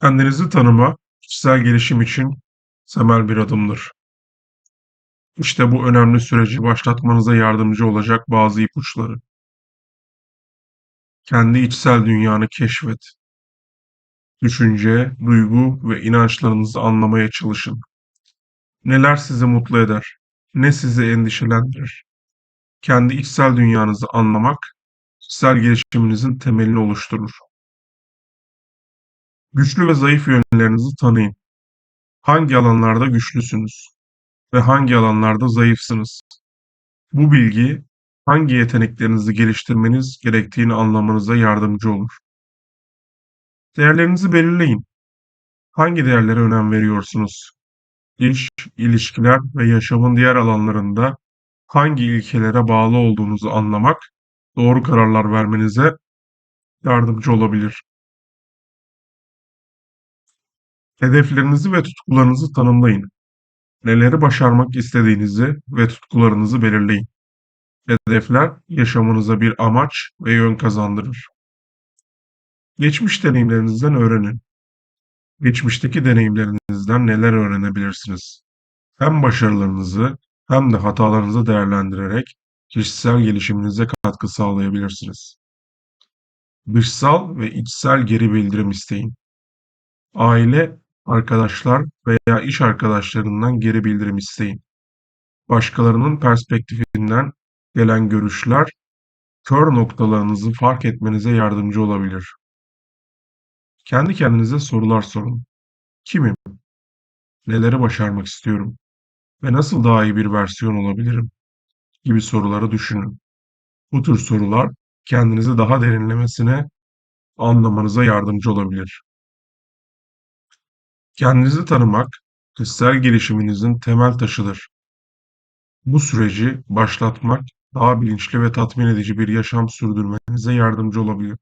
Kendinizi tanıma, kişisel gelişim için temel bir adımdır. İşte bu önemli süreci başlatmanıza yardımcı olacak bazı ipuçları. Kendi içsel dünyanı keşfet. Düşünce, duygu ve inançlarınızı anlamaya çalışın. Neler sizi mutlu eder? Ne sizi endişelendirir? Kendi içsel dünyanızı anlamak, kişisel gelişiminizin temelini oluşturur. Güçlü ve zayıf yönlerinizi tanıyın. Hangi alanlarda güçlüsünüz ve hangi alanlarda zayıfsınız? Bu bilgi hangi yeteneklerinizi geliştirmeniz gerektiğini anlamanıza yardımcı olur. Değerlerinizi belirleyin. Hangi değerlere önem veriyorsunuz? İş, ilişkiler ve yaşamın diğer alanlarında hangi ilkelere bağlı olduğunuzu anlamak doğru kararlar vermenize yardımcı olabilir. Hedeflerinizi ve tutkularınızı tanımlayın. Neleri başarmak istediğinizi ve tutkularınızı belirleyin. Hedefler yaşamınıza bir amaç ve yön kazandırır. Geçmiş deneyimlerinizden öğrenin. Geçmişteki deneyimlerinizden neler öğrenebilirsiniz? Hem başarılarınızı hem de hatalarınızı değerlendirerek kişisel gelişiminize katkı sağlayabilirsiniz. Dışsal ve içsel geri bildirim isteyin. Aile, arkadaşlar veya iş arkadaşlarından geri bildirim isteyin. Başkalarının perspektifinden gelen görüşler kör noktalarınızı fark etmenize yardımcı olabilir. Kendi kendinize sorular sorun. Kimim? Neleri başarmak istiyorum? Ve nasıl daha iyi bir versiyon olabilirim? gibi soruları düşünün. Bu tür sorular kendinizi daha derinlemesine anlamanıza yardımcı olabilir. Kendinizi tanımak, kişisel gelişiminizin temel taşıdır. Bu süreci başlatmak daha bilinçli ve tatmin edici bir yaşam sürdürmenize yardımcı olabilir.